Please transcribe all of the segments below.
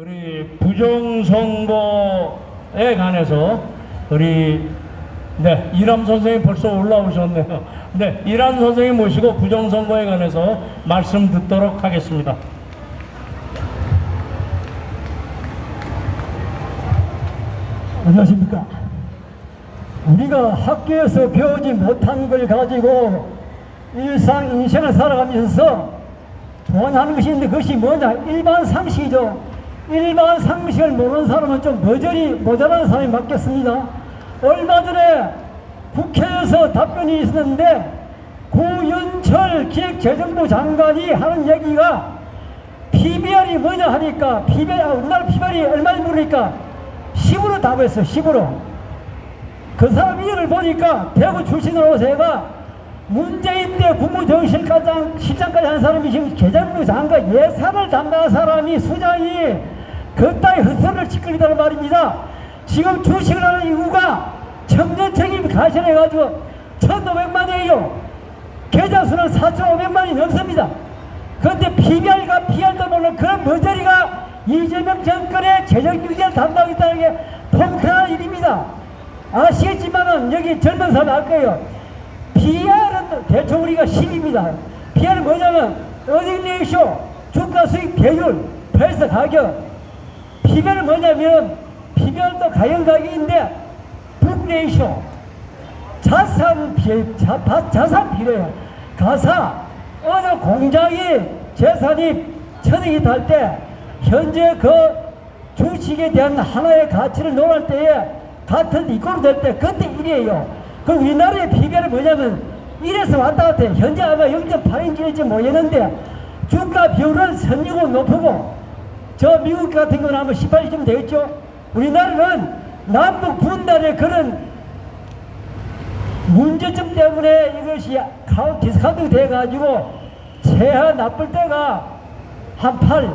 우리 부정선거에 관해서 우리 네 이람 선생님 벌써 올라오셨네요. 네 이람 선생님 모시고 부정선거에 관해서 말씀 듣도록 하겠습니다. 안녕하십니까. 우리가 학교에서 배우지 못한 걸 가지고 일상 인생을 살아가면서 원하는 것이 있는데 그것이 뭐냐? 일반 상식이죠. 일반 상식을 모르는 사람은 좀 여전히 모자란 사람이 맞겠습니다. 얼마 전에 국회에서 답변이 있었는데 고윤철 기획재정부 장관이 하는 얘기가 PBR이 뭐냐 하니까 PBR, 아, 우리나라 PBR이 얼마인지 모르니까 10으로 답했어 10으로 그 사람 이름을 보니까 대구 출신으로 제가 문재인 때 국무정실과장 실장까지 한 사람이 지금 개정부 장관 예산을 담당한 사람이 수장이 그따위 헛소리를 찌끄리다는 말입니다 지금 주식을 하는 이유가 청년 책임 가실해가지고 1500만이에요 계좌 수는 4,500만이 넘습니다 그런데 PBR과 PR도 모르는 그런 머저리가 이재명 정권의 재정 유지를 담당했다는 게 통쾌한 일입니다. 아시겠지만은 여기 젊은 사람 알 거예요. PR은 대충 우리가 10입니다. PR은 뭐냐면 어닝 레이쇼, 주가 수익 비율, 프레스 가격. PBR은 뭐냐면 PBR도 가격 가격인데 북 레이쇼, 자산 비 자, 바- 자산 비례예요. 가사 어느 공장이 재산이 천억이 달 때 현재 그 주식에 대한 하나의 가치를 논할 때에 같은 이꼴 될때 그때 1이에요. 그 우리나라의 비결은 뭐냐면 1에서 왔다 갔다 해요. 현재 아마 0.8인지일지 모르겠는데 주가 비율은 선유고 높고 저 미국 같은 경우는 아마 18이쯤 되겠죠. 우리나라는 남북 분단의 그런 문제점 때문에 이것이 카운 디스카운트 돼가지고 최하 나쁠 때가 한 8,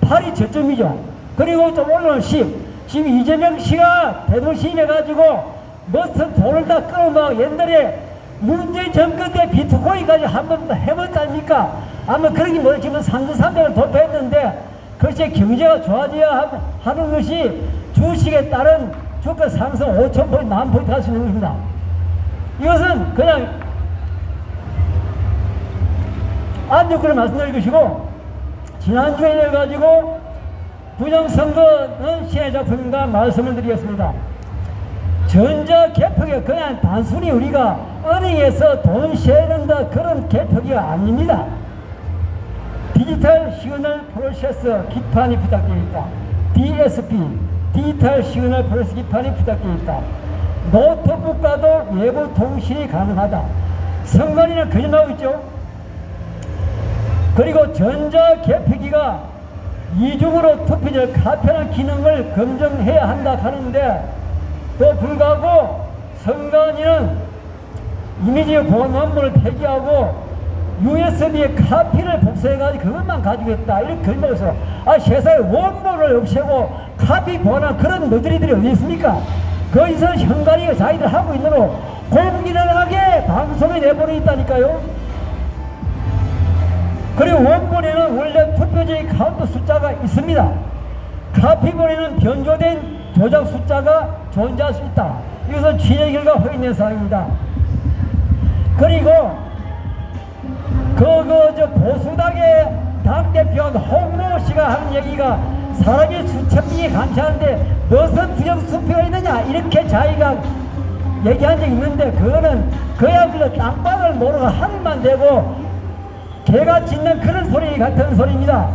8이 저점이죠. 그리고 좀 올라온 10. 지금 이재명 씨가 대도시임 해가지고 무슨 돈을 다 끌어막 옛날에 문재인 정권 때 비트코인까지 한번 해봤지 않습니까? 아마 그런 게 뭐지만 3,300을 돌파했는데 글쎄 경제가 좋아져야 하- 하는 것이 주식에 따른 주가 상승 5,000포인트, 만 포인트 할 수 있는 것입니다. 이것은 그냥 안주권을 말씀드릴 것이고 지난주에 가지고 부정선거는 시의 작품인가 말씀을 드리겠습니다. 전자 개혁이 그냥 단순히 우리가 은행에서 돈 세는다 그런 개혁이 아닙니다. 디지털 시그널 프로세스 기판이 부탁되어 있다. DSP, 디지털 시그널 프로세스 기판이 부탁되어 있다. 노트북과도 외부 통신이 가능하다. 성관이는 거짓말하고 있죠. 그리고 전자 개폐기가 이중으로 투표지를 가편한 기능을 검증해야 한다 하는데 또 불구하고 선관위는 이미지 보안 원본을 폐기하고 USB에 카피를 복사해가지고 그것만 가지고 있다 이렇게 걸면서 아 세상에 원본을 없애고 카피 보완한 그런 너들이들이 어디 있습니까? 거기서 현관이가 자기들 하고 있는 공기능하게 방송에 내보내 있다니까요. 그리고 원본에는 원래 투표지 카운트 숫자가 있습니다. 카피본에는 변조된 조작 숫자가 존재할 수 있다. 이것은 취재 결과 확인된 사항입니다. 그리고 그거 저 보수당의 당대표한 홍모 씨가 하는 얘기가 사람이 수천 명이 감시하는데 무슨 부정수표가 있느냐 이렇게 자기가 얘기한 적이 있는데 그거는 그야말로 땅방을 모르고 하늘만 되고 개가 짖는 그런 소리 같은 소리입니다.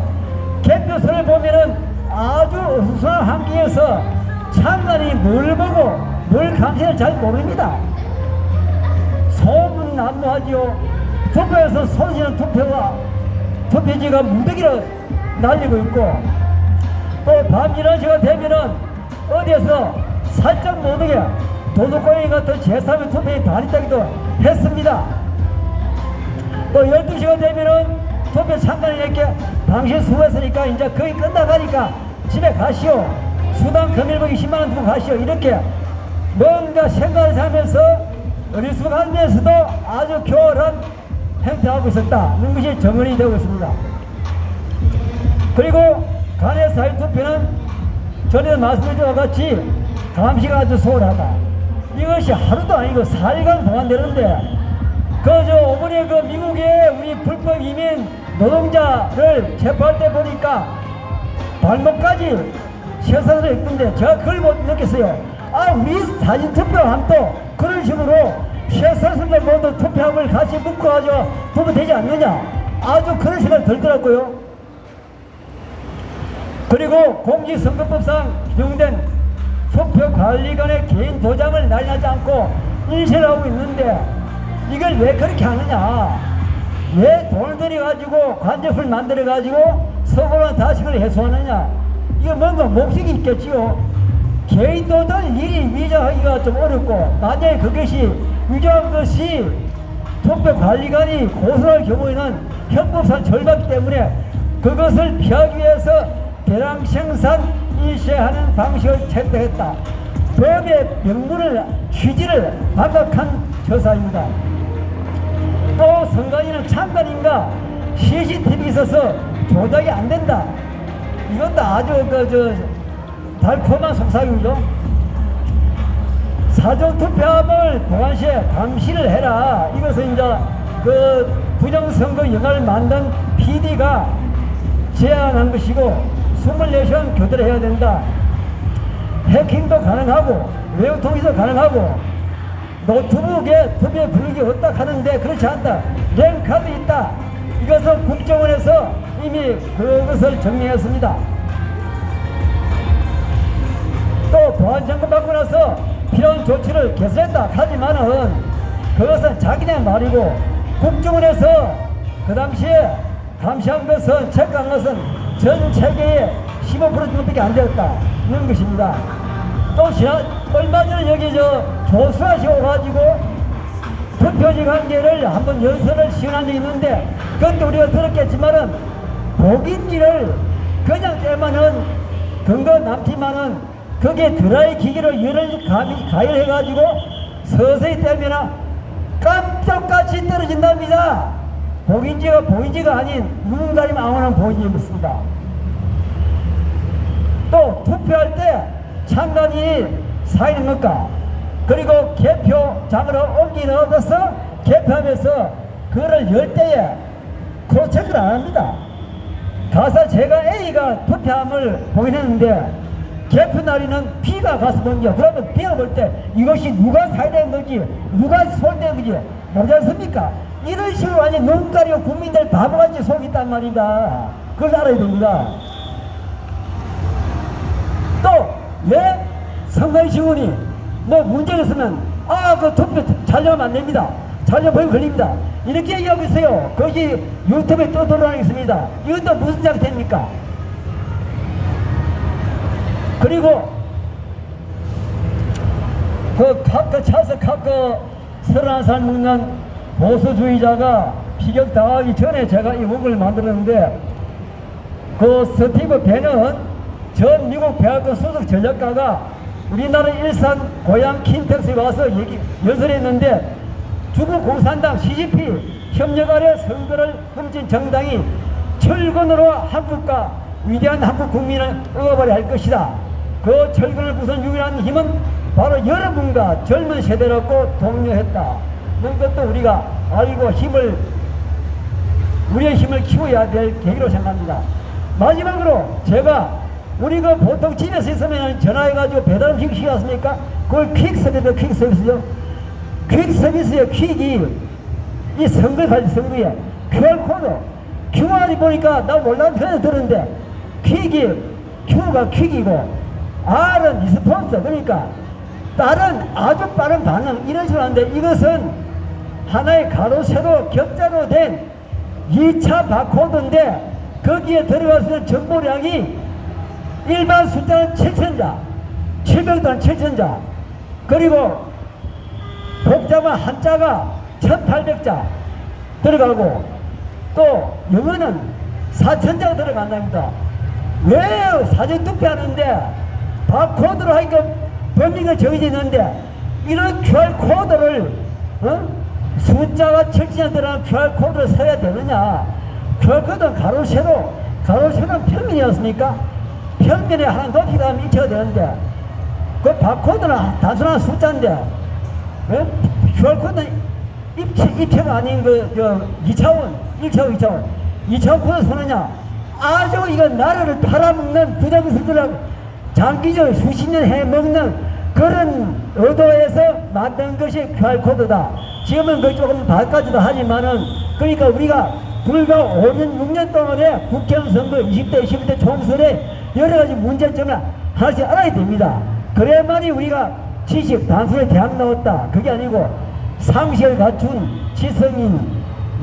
개표소를 보면은 아주 어수선한 환경에서 참관이 뭘 보고 뭘 감시를 잘 모릅니다. 소문 난무하지요. 투표에서 손실은 투표가 투표지가 무더기로 날리고 있고 또 밤 11시가 되면은 어디에서 살짝 못오게 도둑고양이 같은 제3의 투표에 다리 따기도 했습니다. 또 12시가 되면은 투표 참관이 이렇게 당신 수고했으니까 이제 거의 끝나가니까 집에 가시오. 수당 금일봉이 10만원 두고 가시오. 이렇게 뭔가 생각을 하면서 어리숙하면서도 아주 교활한 행태하고 있었다는 것이 정언이 되고 있습니다. 그리고 간의 사회투표는 전에 말씀드린 것 같이 감시가 아주 소홀하다. 이것이 하루도 아니고 4일간 보완되는데 그저 오번에 그 미국의 우리 불법 이민 노동자를 체포할 때 보니까 발목까지 셔사를 했던데 제가 그걸 못 느꼈어요. 아 우리 사진 투표함 또 그런 식으로 셔사들도 모두 투표함을 같이 묶어가지고 두면 되지 않느냐? 아주 그런 생각이 들더라고요. 그리고 공직선거법상 규정된 투표관리관의 개인 도장을 날리지 않고 인쇄를 하고 있는데 이걸 왜 그렇게 하느냐? 왜 돈을 들여가지고 관접을 만들어가지고 서고란 다식을 해소하느냐? 이거 뭔가 목적이 있겠지요. 개인 도장 일이 위조하기가 좀 어렵고 만약에 그것이 위조한 것이 투표관리관이 고소할 경우에는 형법상 절받기 때문에 그것을 피하기 위해서 대량 생산 인쇄하는 방식을 채택했다. 법의 명문을 취지를 반박한 저사입니다. 또 선관위는 참관인가 CCTV 있어서 조작이 안 된다. 이것도 아주 그저 달콤한 속삭임이죠. 사전 투표함을 보관시에 감시를 해라. 이것은 이제 그 부정선거 영화를 만든 PD가 제안한 것이고 24시간 교대를 해야 된다. 해킹도 가능하고 외우통이도 가능하고 노트북에 투표에 부르기 없다 하는데 그렇지 않다. 랭카드 있다. 이것은 국정원에서 이미 그것을 정리했습니다. 또 보안점검 받고 나서 필요한 조치를 개선했다 하지만은 그것은 자기네 말이고 국정원에서 그 당시에 감시한 것은 체크한 것은 전 체계의 15% 정도밖에 안 되었다는 것입니다. 또 지난 얼마 전에 여기 저 조수아시 오가지고 투표지 관계를 한번 연설을 시연한 적이 있는데 그때 우리가 들었겠지만은 복인지를 그냥 떼면은 근거 남지만은 거기에 드라이 기계로 열을 가- 가열해가지고 서서히 떼면 깜짝같이 떨어진답니다. 복인지가 복인지가 아닌 누군가님 아무나 복인지였습니다. 또 투표할 때 참관이 사인은 것과 그리고 개표장으로 옮기 넣어서 개표하면서 그거를 열 때에 크로체크를 안 합니다. 가서 제가 A가 투표함을 보냈는데 개표 B가 가서 본죠. 그러면 B가 볼 때 이것이 누가 사인된 건지 누가 손댄 건지 모르지 않습니까? 이런 식으로 완전 눈 가리고 국민들 바보같이 속있단 말입니다. 그걸 알아야 됩니다. 또 왜 선관위 직원이 뭐 문제가 있으면 아그 투표 잘려면 안 됩니다. 잘려 벌금 걸립니다. 이렇게 얘기하고 있어요. 거기 유튜브에 떠돌아다니겠습니다. 이것도 무슨 장태입니까? 그리고 그 카크 차서 카크 서른한 살 먹는 보수주의자가 피격당하기 전에 제가 이 곡을 만들었는데 그 스티브 배는 전 미국 대학교 수석 전략가가 우리나라 일산 고향 킨텍스에 와서 얘기, 연설했는데 중국 공산당 CCP 협력 아래 선거를 훔친 정당이 철근으로 한국과 위대한 한국 국민을 억압하려 할 것이다. 그 철근을 부순 유일한 힘은 바로 여러분과 젊은 세대라고 독려했다. 이런 것도 우리가 알고 힘을 우리의 힘을 키워야 될 계기로 생각합니다. 마지막으로 제가 우리 그 보통 집에서 있으면 전화해가지고 배달 음식 시켰습니까? 그걸 퀵 서비스, 퀵 서비스죠. 퀵 서비스의 퀵이 이 선거 관리 선거에 QR코드, QR이 보니까 나 몰라는 편에 들었는데 퀵이 Q가 퀵이고 R은 리스폰스 그러니까 다른 아주 빠른 반응 이런 식으로 하는데 이것은 하나의 가로 세로 격자로 된 2차 바코드인데 거기에 있는 정보량이 일반 숫자는 7천자 700단 7천자. 그리고 복잡한 한자가 1800자 들어가고 또 영어는 4천자가 들어간답니다. 왜 사전 투표하는데 바코드로 하니까 범위가 정해져 있는데 이런 QR코드를 어? 숫자가 7천자 들어간 QR코드를 써야 되느냐 QR코드는 가로 세로 가로세는 평면이었습니까? 평면에 하나 높이가 일체가 되는데 그 바코드는 단순한 숫자인데 예? QR코드는 입체, 입체가 아닌 그, 저, 2차원, 1차원, 2차원. 2차원 코드 소느냐? 아주 이거 나라를 팔아먹는 부정선거라고 장기적 수십 년 해먹는 그런 의도에서 만든 것이 QR코드다. 지금은 그 조금 바까지도 하지만은 그러니까 우리가 불과 5년, 6년 동안에 국회의원 선거 20대, 21대 총선에 여러 가지 문제점을 하나씩 알아야 됩니다. 그래야만이 우리가 지식, 단순히 대학 나왔다. 그게 아니고 상식을 갖춘 지성인,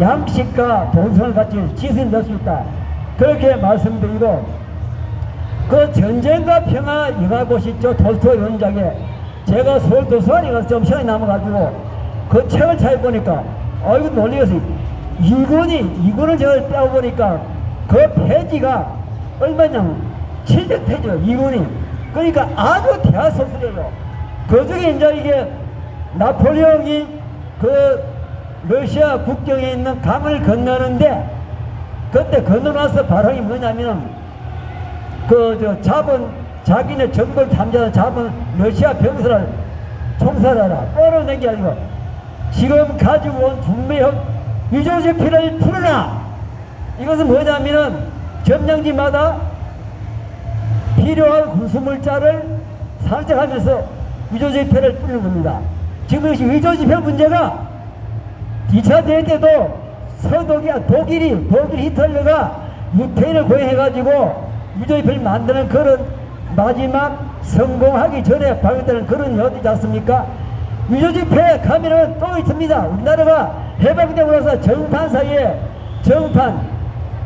양식과 본성을 갖춘 지성이 될 수 있다. 그렇게 말씀드리고, 그 전쟁과 평화 영화고시 있죠. 돌토 연작에. 제가 서울 도서관에 가서 좀 시간이 남아가지고, 그 책을 찾아보니까, 아이고 놀리겠어요. 이권이, 이권을 제가 빼어보니까, 그 페이지가 얼마냐, 700페이지요, 이권이. 그러니까 아주 대하소설이에요. 그 중에 이제 이게 나폴레옹이 그 러시아 국경에 있는 강을 건너는데 그때 건너나서 발언이 뭐냐면 그저 잡은 자기네 정벌 탐자를 잡은 러시아 병사를 총살하라 뻗어낸 게 아니고 지금 가지고 온 분매형 위조지피를 풀어라 이것은 뭐냐면은 점령지마다 필요한 군수물자를 산책하면서 위조지폐를 뿌리는 겁니다. 지금 이것이 위조지폐 문제가 2차 대회 때도 서독이, 독일이, 독일 히틀러가 유태인을 고용해가지고 위조지폐를 만드는 그런 마지막 성공하기 전에 발견되는 그런 여지지 않습니까? 위조지폐 가면은 또 있습니다. 우리나라가 해방되고 나서 정판 사이에 정판,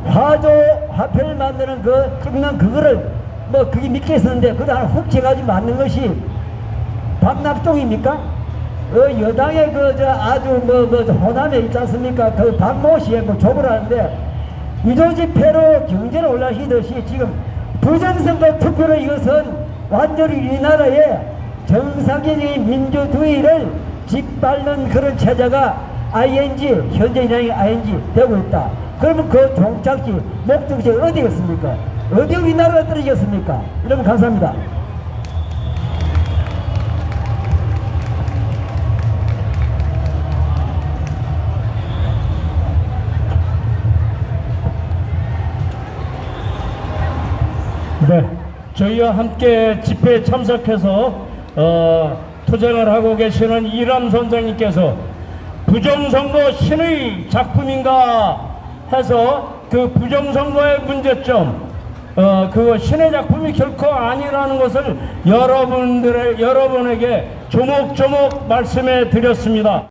화조 화폐를 만드는 그 찍는 그거를 뭐 그게 믿겠었는데 그거 하나 훅 쳐가지고 만든 것이 박낙종입니까? 어, 여당의 그, 저, 아주 뭐, 뭐, 저 호남에 있지 않습니까? 그 박모 씨의 뭐 족을 하는데, 위조지폐로 경제를 올라시듯이 지금 부정선거 투표로 이것은 완전히 우리나라의 정상적인 민주주의를 짓밟는 그런 체제가 ING, 현재 인양이 ING 되고 있다. 그러면 그 종착지, 목적지 어디겠습니까? 어디 우리나라가 떨어지겠습니까? 여러분 감사합니다. 저희와 함께 집회에 참석해서 어, 투쟁을 하고 계시는 이람 선생님께서 부정선거 신의 작품인가 해서 그 부정선거의 문제점 어, 그 신의 작품이 결코 아니라는 것을 여러분들의 여러분에게 조목조목 말씀해 드렸습니다.